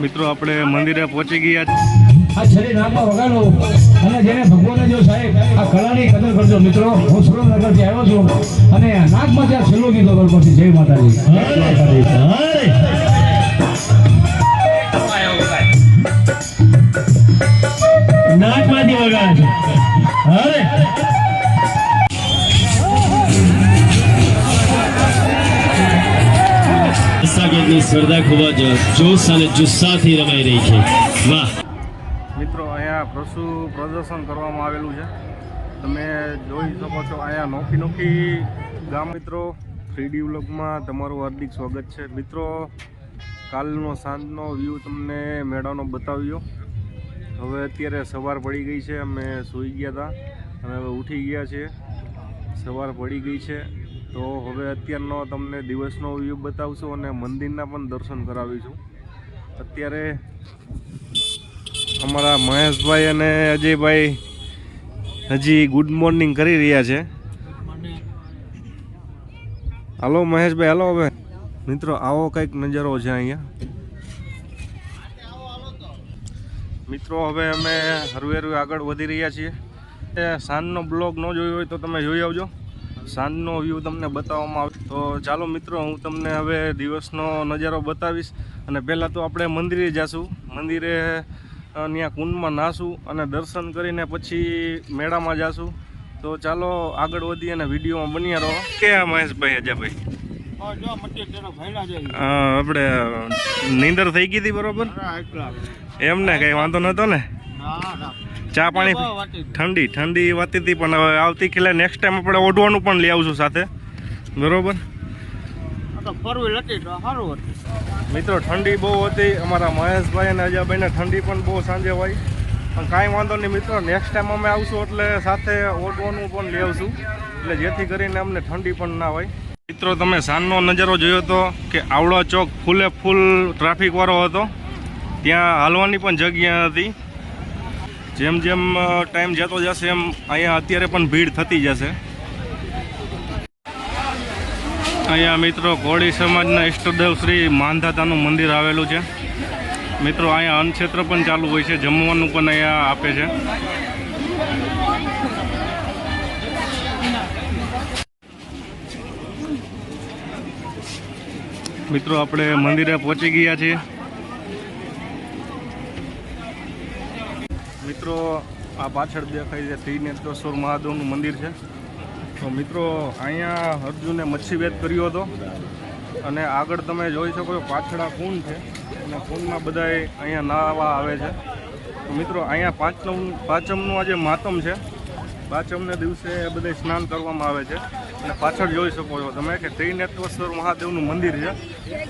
મિત્રો આપણે મંદિરે પહોંચી ગયા આ શરીર નામમાં વગાડો. અને જેને ભગવાને જો સાહેબ આ કલાની કદર કરજો મિત્રો. હું સુરેન્દ્રનગરથી આવ્યો છું. અને નાગમાં ત્યાં છેલ્લો ગીતો ગરબો છે જય માતાજી. જય માતાજી. નાચમાંથી વગાડે છે અરે સ્પર્ધા ખૂબ જ જોશ અને જુસ્સાથી રમાઈ રહી છે. વાહ. મિત્રો, અહીંયા પશુ પ્રદર્શન કરવામાં આવેલું છે. તમે જોઈ શકો છો, અહીંયા નોખી નોખી ગામ મિત્રો થ્રીડી વ્લોગમાં તમારું હાર્દિક સ્વાગત છે. મિત્રો, કાલનો સાંજનો વ્યૂ તમને મેળાનો બતાવ્યો. હવે અત્યારે સવાર પડી ગઈ છે, અમે સૂઈ ગયા હતા. અને હવે ઉઠી ગયા છીએ. સવાર પડી ગઈ છે. તો હવે અત્યારનો તમને દિવસનો વ્યૂ બતાવશું અને મંદિરના પણ દર્શન કરાવીશું. અત્યારે અમારા મહેશભાઈ અને અજયભાઈ હજી ગુડ મોર્નિંગ કરી રહ્યા છે. હાલો મહેશભાઈ, હાલો હવે. મિત્રો, આવો કંઈક નજારો છે અહીંયા. મિત્રો, હવે અમે હરવે હરવે આગળ વધી રહ્યા છીએ. સાંજનો બ્લોગ ન જોયો હોય તો તમે જોઈ આવજો. સાંજનો વ્યૂ તમને બતાવવામાં આવશે તો ચાલો મિત્રો હું તમને હવે દિવસનો નજારો બતાવીશ. અને પહેલાં તો આપણે મંદિરે જઈશું મંદિરે ત્યાં કુંડમાં નાશું અને દર્શન કરીને પછી મેળામાં જઈશું તો ચાલો આગળ વધી અને વિડીયોમાં બન્યા રહો. કે મહેશભાઈ અજાભાઈ? આપણે નીંદર થઈ ગઈ હતી બરોબર? એમ ને કઈ વાંધો નતો ને. ચા પાણી ઠંડી ઠંડી વાતી હતી પણ હવે આવતી કાલે નેક્સ્ટ ટાઈમ આપણે ઓઢવાનું પણ લઈ આવશું સાથે. બરોબર? મિત્રો ઠંડી બહુ હતી. અમારા મહેશભાઈ અને અજયભાઈને ઠંડી પણ બહુ સાંજે હોય પણ કાંઈ વાંધો નહીં મિત્રો નેક્સ્ટ ટાઈમ અમે આવશું એટલે સાથે ઓઢવાનું પણ લઈ આવશું. એટલે જેથી કરીને અમને ઠંડી પણ ના હોય. મિત્રો તમે સાંજનો નજારો જોયો હતો કે આવડો ચોક ફૂલે ફૂલ ટ્રાફિકવાળો હતો. ત્યાં હાલવાની પણ જગ્યા હતી. જેમ જેમ ટાઈમ જતો જશે, એમ અહીંયા અત્યારે પણ ભીડ થતી જશે. અહીંયા મિત્રો, કોળી સમાજના ઈષ્ટદેવ શ્રી માનધાતાનું મંદિર આવેલું છે. મિત્રો, અહીંયા અન્નક્ષેત્ર પણ ચાલુ હોય છે, જમવાનું પણ અહીંયા આપે છે. મિત્રો, આપણે મંદિરે પહોંચી ગયા છીએ. મિત્રો, આ પાછળ દેખાય છે ત્રિનેત્રેશ્વર મહાદેવનું મંદિર છે. તો મિત્રો, અહીંયા અર્જુને મચ્છીવેદ કર્યો હતો. અને આગળ તમે જોઈ શકો છો પાછળ આ કુંડ છે. અને કુંડમાં બધાય અહીંયા નાહવા આવે છે. તો મિત્રો, અહીંયા પાંચમ, પાંચમનું આજે માતમ છે, પાંચમને દિવસે બધે સ્નાન કરવામાં આવે છે. અને પાછળ જોઈ શકો છો તમે કે ત્રિનેત્રેશ્વર મહાદેવનું મંદિર છે.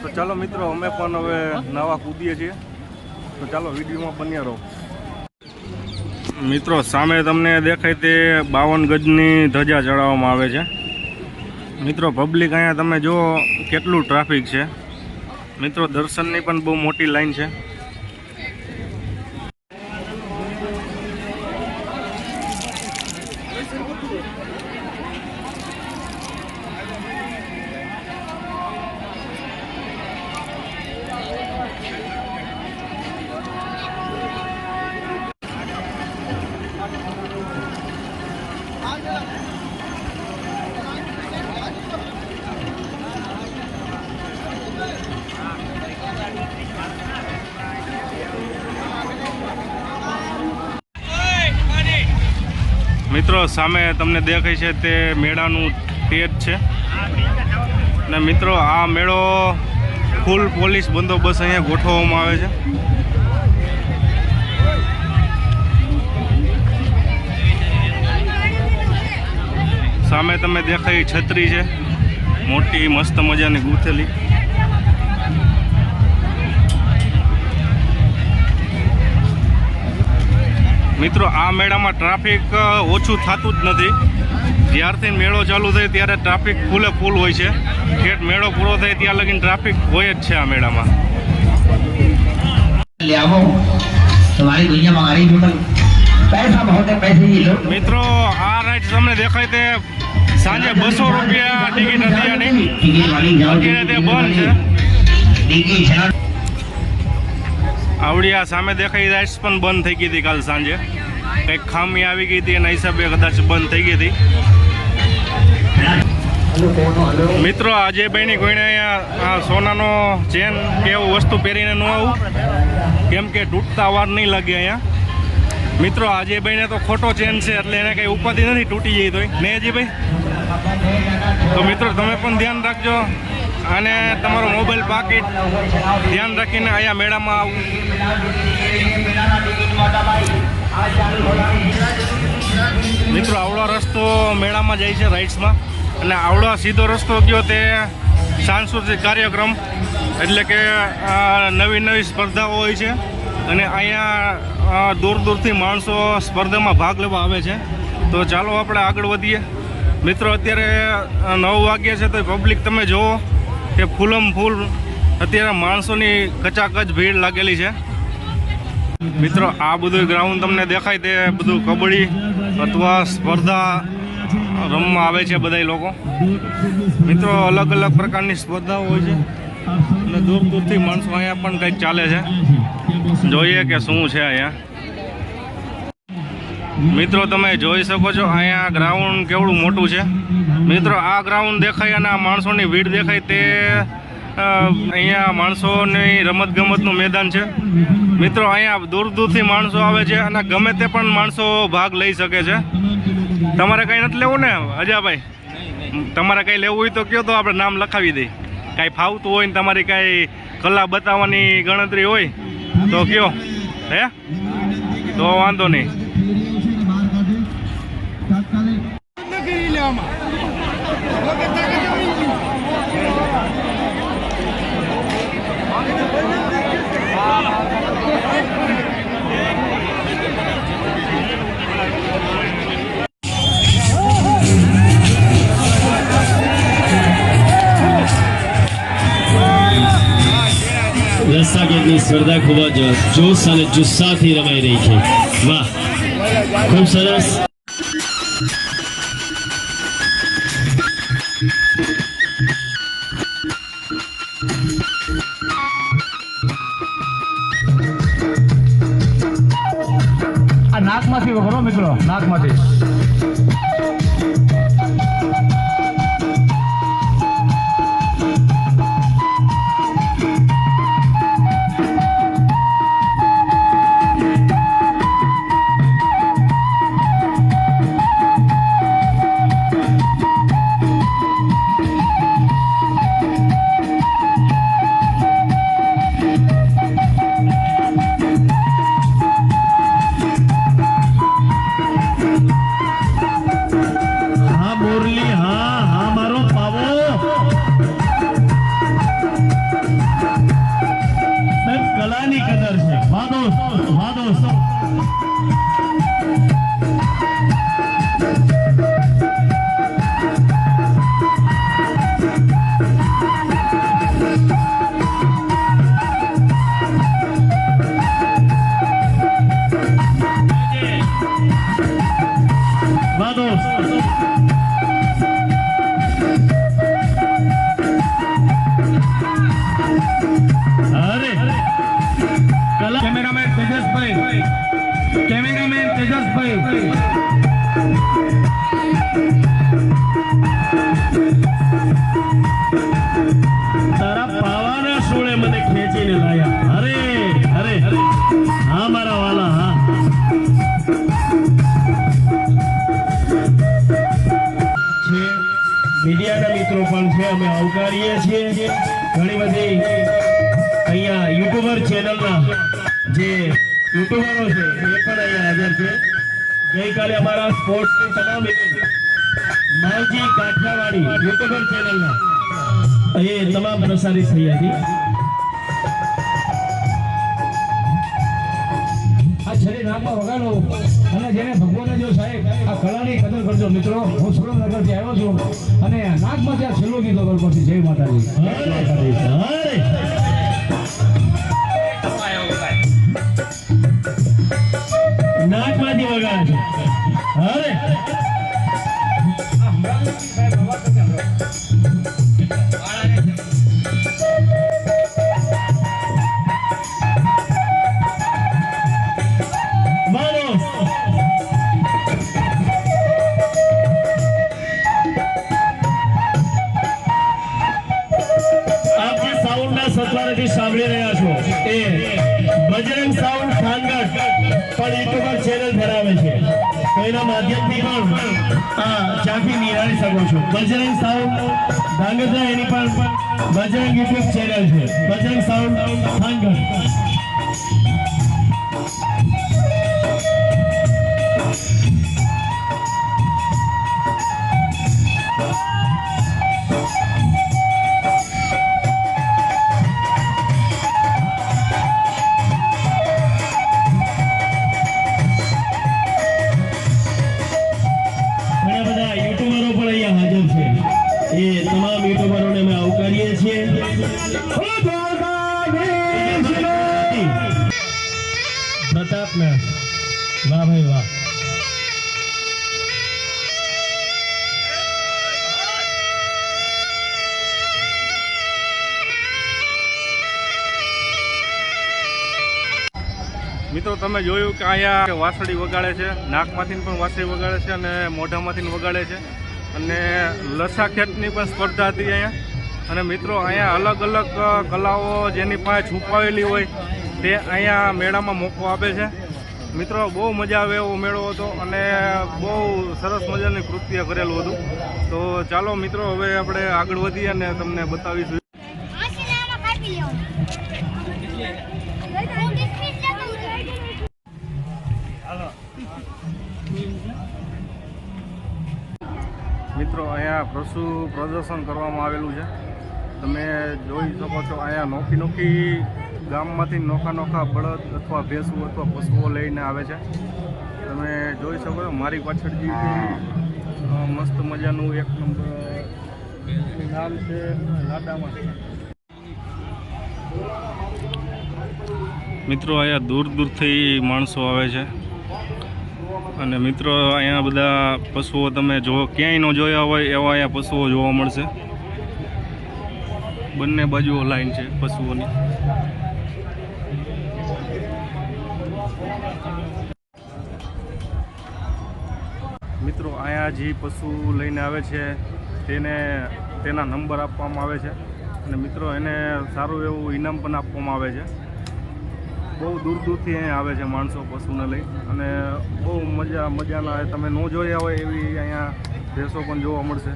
તો ચાલો મિત્રો, અમે પણ હવે નવા કૂદીએ છીએ. તો ચાલો વિડીયોમાં બન્યા રહો. મિત્રો, સામે તમને દેખાય તે બાવન ગજની ધજા ચડાવવામાં આવે છે. મિત્રો પબ્લિક અહીંયા તમે જુઓ કેટલું ટ્રાફિક છે. મિત્રો, દર્શનની પણ બહુ મોટી લાઈન છે. મિત્રો, સામે તમને દેખાય છે તે મેળાનું તેજ છે. ને મિત્રો, આ મેળો ફૂલ પોલીસ બંદોબસ્ત અહીંયા ગોઠવવામાં આવે છે. સામે તમે દેખાય છત્રી છે. મોટી મસ્ત મજાની ગૂંથેલી. મિત્રો આ મેળામાં ટ્રાફિક ઓછું થતું જ નથી. જ્યારથી મેળો ચાલુ થાય ત્યારે ટ્રાફિક ફૂલે ફૂલ હોય છે. ઠેઠ મેળો પૂરો થાય ત્યાં લગીને ટ્રાફિક હોય જ છે આ મેળામાં. મિત્રો આ રાઈડ તમને દેખાય તે સાંજે બસો રૂપિયા ટિકિટ હતી અત્યારે તે બંધ છે. આવડિયા સામે દેખાઈ રાઈટ્સ પણ બંધ થઈ ગઈ હતી કાલ સાંજે. કંઈક ખામી આવી ગઈ હતી, એના હિસાબે કદાચ બંધ થઈ ગઈ હતી. મિત્રો આજે ભાઈની કોઈને અહીંયા સોનાનો ચેન કે એવું વસ્તુ પહેરીને ન આવું, કેમ કે તૂટતા વાર નહીં લાગે અહીંયા. મિત્રો આજે ભાઈને તો ખોટો ચેન છે, એટલે એને કંઈ ઉપરથી નથી તૂટી જઈ તોય. ને હજી ભાઈ? તો મિત્રો, તમે પણ ધ્યાન રાખજો. અને તમારો મોબાઈલ પાકીટ ધ્યાન રાખીને અહીંયા મેળામાં આવું. મિત્રો, આવડો રસ્તો મેળામાં જાય છે રાઇડ્સમાં અને આવડો સીધો રસ્તો ગયો તે સાંસ્કૃતિક કાર્યક્રમ. એટલે કે નવી નવી સ્પર્ધાઓ હોય છે. અને અહીંયા દૂર દૂરથી માણસો સ્પર્ધામાં ભાગ લેવા આવે છે. તો ચાલો આપણે આગળ વધીએ. મિત્રો, અત્યારે નવ વાગ્યા છે તો પબ્લિક તમે જુઓ કે ફૂલમ ફૂલ અત્યારે માણસોની કચાકચ ભીડ લાગેલી છે. મિત્રો, આ બધું ગ્રાઉન્ડ તમને દેખાય તે બધું કબડ્ડી, અથવા સ્પર્ધા રમવા આવે છે બધા લોકો. મિત્રો, અલગ અલગ પ્રકારની સ્પર્ધાઓ હોય છે. અને દૂર દૂરથી માણસો અહીંયા પણ કંઈક ચાલે છે. જોઈએ કે શું છે અહીંયા. મિત્રો, તમે જોઈ શકો છો, અહીંયા ગ્રાઉન્ડ કેવડું મોટું છે. મિત્રો, આ ગ્રાઉન્ડ દેખાય અને આ માણસોની ભીડ દેખાય તે અહીંયા માણસોની રમત ગમતનું મેદાન છે. મિત્રો, અહીંયા દૂર દૂરથી માણસો આવે છે અને ગમે તે પણ માણસો ભાગ લઈ શકે છે. તમારે કંઈ નથી લેવું ને, અજાભાઈ? તમારે કંઈ લેવું હોય તો કયો તો આપણે નામ લખાવી દઈએ. કાંઈ ફાવતું હોય ને તમારી કાંઈ કલા બતાવવાની ગણતરી હોય તો કયો હે? તો વાંધો નહીં. રસ્સાકેટની સ્પર્ધા ખૂબ જ જોશ અને જુસ્સાથી રમાઈ રહી છે વાહ ખૂબ સરસ નાકમાંથી વખરો મિત્રો? નાકમાંથી. મીડિયાના મિત્રો પણ છે, અમે આવકારીએ છીએ. ઘણી બધી અહીંયા યુટ્યુબર ચેનલના જે યુટ્યુબરો છે, એ પણ અહીંયા હાજર છે. ગઈકાલે અમારા સ્પોર્ટ્સની તમામ માવજી કાઠિયાવાડી યુટ્યુબર ચેનલના એ તમામ પ્રસારિત થઈ હતી. છરી વગાડો. અને જેને ભગવાને જો સાહેબ આ કલાની કદર કરજો મિત્રો. હું સુરેન્દ્રનગરથી આવ્યો છું. અને નાગમાં ત્યાં છેલ્લો ગીતો ગણપતિ જય માતાજી. નાકમાંથી વગાડ છે અરે ઝાંખી શકો છો. બજરંગ સાઉન્ડ ધાંગધ્રા એની પણ બજરંગ યુટ્યુબ ચેનલ છે. બજરંગ સાઉન્ડ થાનગઢ મિત્રો, તમે જોયું કે અહીંયા વાસળી વગાડે છે, નાકમાંથી પણ વાસળી વગાડે છે અને મોઢામાંથી વગાડે છે. અને લસા ખેતની પણ સ્પર્ધા હતી અહીંયા. અને મિત્રો, અહીંયા અલગ અલગ કલાઓ જેની પાસે છુપાવેલી હોય તે અહીંયા મેળામાં મોકો આપે છે. મિત્રો, બહુ મજા આવે એવો મેળો હતો અને બહુ સરસ મજાની કૃત્ય કરેલું હતું. તો ચાલો મિત્રો, હવે આપણે આગળ વધીએ અને તમને બતાવીશું અહીંયા પશુ પ્રદર્શન કરવામાં આવેલું છે. તમે જોઈ શકો છો અહીંયા નોખી નોખી ગામમાંથી નોખા નોખા બળદ અથવા ભેંસુ અથવા પશુઓ લઈને આવે છે. તમે જોઈ શકો છો મારી પાછળ જે મસ્ત મજાનું એક નંબર નામ છે, લાડામાં મિત્રો, અહીંયા દૂર દૂરથી માણસો આવે છે. અને મિત્રો, અહીંયા બધા પશુઓ તમે જો ક્યાંય ન જોયા હોય એવા અહીંયા પશુઓ જોવા મળશે. બંને બાજુઓ લાઈન છે પશુઓની. મિત્રો, અહીંયા જે પશુ લઈને આવે છે, તેને, તેના નંબર આપવામાં આવે છે. અને મિત્રો, એને સારું એવું ઇનામ પણ આપવામાં આવે છે. બહુ દૂર દૂરથી અહીંયા આવે છે માણસો પશુને લઈ. અને બહુ મજા, મજાના તમે ન જોયા હોય એવી અહીંયા ભેંસો પણ જોવા મળશે.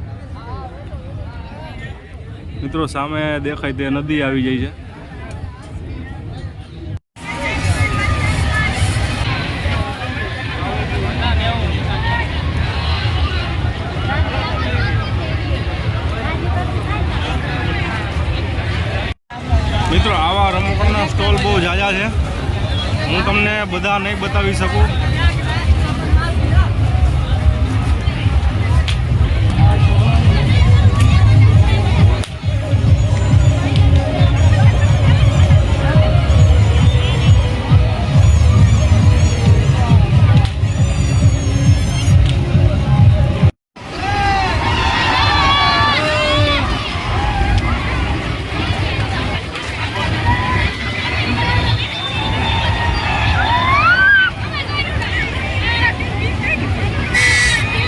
મિત્રો, સામે દેખાય તે નદી આવી જાય છે. બધા નહીં બતાવી શકું.